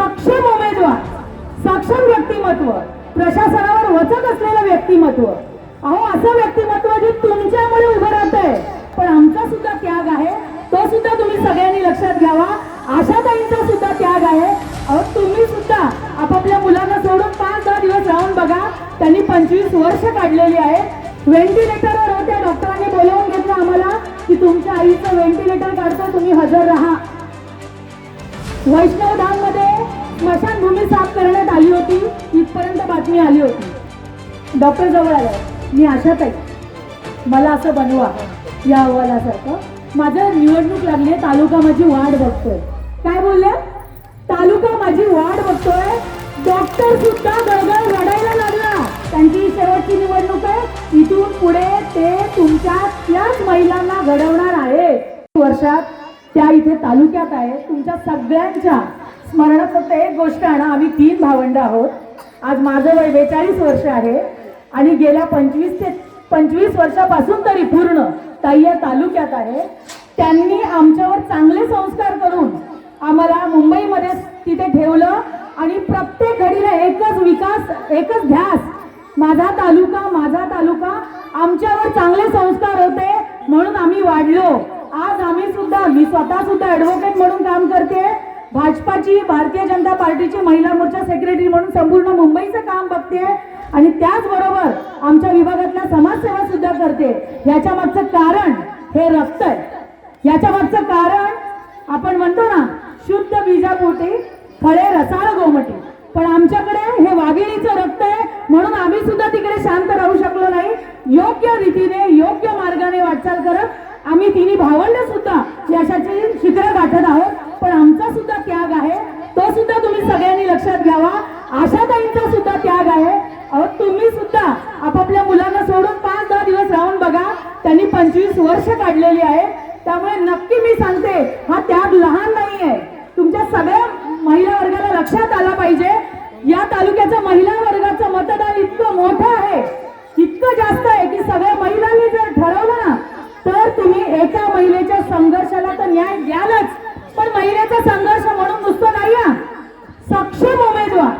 सक्षम उमेदवार सक्षम व्यक्तिमत्व प्रशासनावर वचक असलेलं व्यक्तिमत्व. अहो असं व्यक्तिमत्व जे तुमच्यामुळे उभं राहत आहे पण आमचा सुद्धा त्याग आहे. तो सुद्धा तुम्ही सगळ्यांनी लक्षात घ्यावा. आशाताईंचा सुद्धा त्याग आहे. अहो तुम्ही सुद्धा आपापल्या मुलांना सोडून पाच दहा दिवस राहून बघा. त्यांनी पंचवीस वर्ष काढलेली आहेत. व्हेंटिलेटरवर होत्या डॉक्टरांनी बोलवून घेतलं आम्हाला की तुमच्या आईचं व्हेंटिलेटर काढता तुम्ही हजर राहा. वैष्णवमध्ये स्मशानभूमी साफ करण्यात आली होती. इथपर्यंत बातमी आली होती. डॉक्टर जवळ आलं. मी आशात आहे मला असं बनवा. या अहवालासारखं. माझं निवडणूक लागली आहे तालुका माझी वाट बघतोय. काय बोलले? तालुका माझी वाट बघतोय. डॉक्टर सुद्धा गळगळ रडायला लागला. त्यांची शेवटची निवडणूक आहे. इथून पुढे ते तुमच्या त्याच महिलांना घडवणार आहे वर्षात त्या इथे तालुक्यात आहे. तुमच्या सगळ्यांच्या स्मरणात फक्त एक गोष्ट आहे ना आम्ही तीन भावंड आहोत. आज माझं वय बेचाळीस वर्ष आहे. आणि गेल्या पंचवीस ते पंचवीस वर्षापासून तरी पूर्ण ताई या तालुक्यात आहे. त्यांनी आमच्यावर चांगले संस्कार करून आम्हाला मुंबईमध्ये तिथे ठेवलं. आणि प्रत्येक घडीला एकच विकास एकच ध्यास. माझा तालुका माझा तालुका आमच्यावर चांगले संस्कार होते म्हणून आम्ही वाढलो. आज आम्ही सुद्धा मी स्वतः सुद्धा ऍडव्होकेट म्हणून काम करते. भाजपाची भारतीय जनता पार्टीची महिला मोर्चा सेक्रेटरी म्हणून संपूर्ण मुंबईचं काम बघते. आणि त्याचबरोबर आमच्या विभागातल्या समाजसेवा सुद्धा करते. याच्या मागचं कारण हे रक्त आहे. याच्या मागचं कारण आपण म्हणतो ना शुद्ध बीजापोटी फळे रसाळ गोमटी. पण आमच्याकडे हे वाघिणीचं रक्त आहे म्हणून आम्ही सुद्धा तिकडे शांत राहू शकलो नाही. योग्य रीतीने योग्य मार्गाने वाटचाल करत आम्ही तिन्ही भावंड सुद्धा यशाची शिखरं गाठत आहोत. पण आमचा सुद्धा त्याग आहे. तो सुद्धा तुम्ही सगळ्यांनी लक्षात घ्यावा. आशाताईंचा सुद्धा त्याग आहे. अहो तुम्ही सुद्धा आपापल्या मुलांना सोडून पाच दहा दिवस राहून बघा. त्यांनी पंचवीस वर्ष काढलेली आहे. त्यामुळे नक्की मी सांगते हा त्याग लहान नाही आहे तुमच्या सगळ्या महिला वर्गाला लक्षात आला पाहिजे. या तालुक्याचं महिला वर्गाचं मतदान इतकं मोठं आहे. इतकं जास्त आहे की सगळ्या महिलांनी जर ठरवलं ना तर तुम्ही एका महिलेच्या संघर्षाला तर न्याय द्यालच पण महिलेचा संघर्ष म्हणून नुसतं नाही सक्षम उमेदवार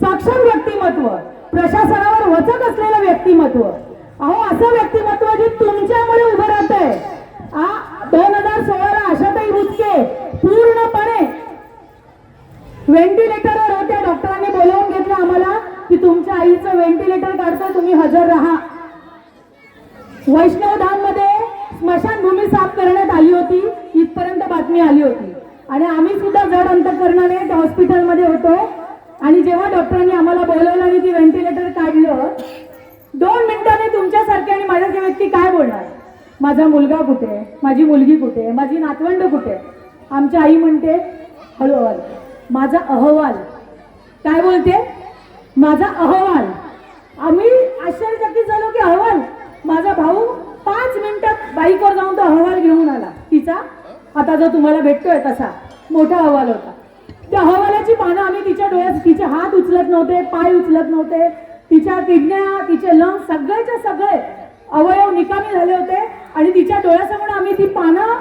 सक्षम व्यक्तिमत्व प्रशासनावर वचक असलेलं व्यक्तिमत्व. अहो असं व्यक्तिमत्व जे तुमच्यामुळे उभं राहत आहे दोन हजार सोळाला आशाताई रुचके पूर्णपणे व्हेंटिलेटरवर होत्या. डॉक्टरांनी बोलवून घेतलं आम्हाला की तुमच्या आईचं व्हेंटिलेटर काढतो तुम्ही हजर राहा. वैष्णवमध्ये स्मशानभूमी साफ करण्यात आली होती. बातमी आली होती. आणि आम्ही सुद्धा जड अंतकरणाने त्या हॉस्पिटलमध्ये होतो. आणि जेव्हा डॉक्टरांनी आम्हाला बोलवलं आणि ती व्हेंटिलेटर काढलं दोन मिनिटांनी तुमच्यासारखे आणि माझ्यासारखे व्यक्ती काय बोलणार? माझा मुलगा कुठे? माझी मुलगी कुठे? माझी नातवंड कुठे? आमची आई म्हणते हळूहळू माझा अहवाल. काय बोलते? माझा अहवाल. आम्ही आश्चर्यचकित झालो की अहवाल? माझा भाऊ पाच मिनिटात बाईकवर जाऊन तो अहवाल घेऊन आला. तिचा आता जो तुम्हाला भेटतोय तसा मोठा अहवाल होता. त्या अहवालाची पानं आम्ही तिच्या डोळ्यात तिचे हात उचलत नव्हते पाय उचलत नव्हते. तिच्या किडन्या तिचे लंग सगळेच्या सगळे अवयव निकामी झाले होते आणि तिच्या डोळ्यासमोर आम्ही ती पानं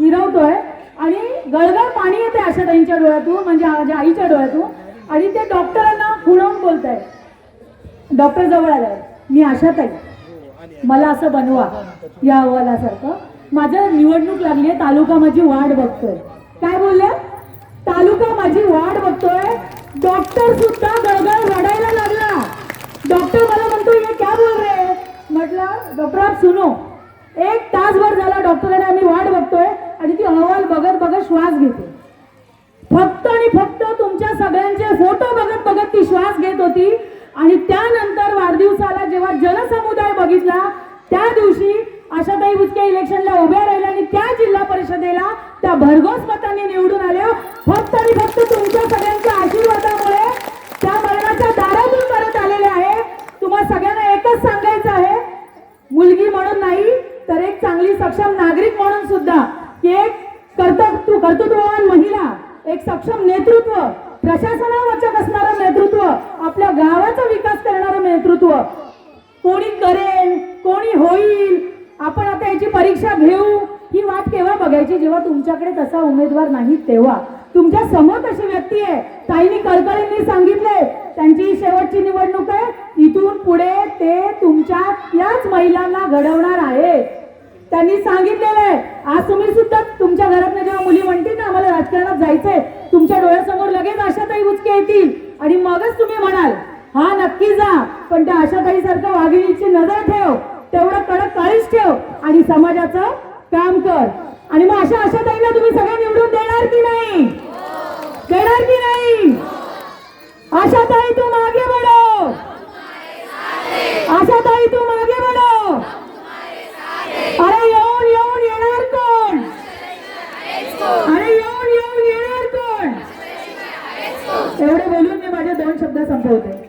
हिरवतोय आणि गळगळ पाणी येते अशा त्यांच्या डोळ्यातून म्हणजे माझ्या आईच्या डोळ्यातून. आणि ते डॉक्टरांना खुणवून बोलत आहे डॉक्टर जवळ आलाय. मी आशाताई मला असं बनवा या अहवालासारखं. माझं निवडणूक लागली आहे तालुका माझी वाट बघतोय. काय बोलले? तालुका माझी वाढ बघतोय. डॉक्टर सुद्धा गळगळ रडायला लागला. डॉक्टर मला म्हणतो ये क्या बोल रे म्हटलं डॉक्टर आप सुनो एक तासभर झाला डॉक्टरांना आम्ही वाट बघतोय आणि ती अहवाल बघत बघत श्वास घेते. फक्त आणि फक्त तुमच्या सगळ्यांचे फोटो बघत बघत ती श्वास घेत होती आणि त्यानंतर वाढदिवसाला जेव्हा जनसमुदाय बघितला त्या दिवशी आशाताई बुचके इलेक्शनला उभ्या राहिल्या आणि त्या जिल्हा परिषदेला त्या भरघोस मतांनी निवडून आल्या. फक्त आणि फक्त तुमच्या सगळ्यांच्या आशीर्वादामुळे त्या मरणाच्या दारातून परत आलेले आहे. तुम्हा सगळ्यांना एकच सांगायचं आहे. मुलगी म्हणून नाही तर एक चांगली सक्षम नागरिक म्हणून सुद्धा. की एक कर्तृत्व कर्तृत्ववान महिला एक सक्षम नेतृत्व प्रशासनावरचं असणारं नेतृत्व आपल्या गावाचा विकास करणारं नेतृत्व. कोणी करेल कोणी होईल आपण आता याची परीक्षा घेऊ? ही वाट केव्हा बघायची? जेव्हा तुमच्याकडे तसा उमेदवार नाही तेव्हा. तुमच्यासमोर अशी व्यक्ती आहे. ताईनी कळकळींनी सांगितले त्यांची शेवटची निवडणूक आहे. इथून पुढे ते तुमच्या याच महिलांना घडवणार आहे. त्यांनी सांगितलेलं आहे. आज तुम्ही सुद्धा तुमच्या घरातल्या जेव्हा मुली म्हणतील ना आम्हाला राजकारणात जायचंय तुमच्या डोळ्यासमोर लगेच आशाताई उचके येतील. आणि मगच तुम्ही म्हणाल हा नक्की जा. पण त्या आशाताई सारखं वाघिणीची नजर ठेव. तेवढं कडक काळीच ठेव आणि समाजाचं काम कर. आणि मग अशा अशा ताईला तुम्ही सगळे निवडून देणार की नाही? देणार की नाही? आशा ताई तू मागे बडो आशा ताई तू मागे बडो अरे येऊन येऊन येणार कोण? अरे येऊन येऊन येणार कोण? एवढे बोलून मी माझे दोन शब्द संपवते.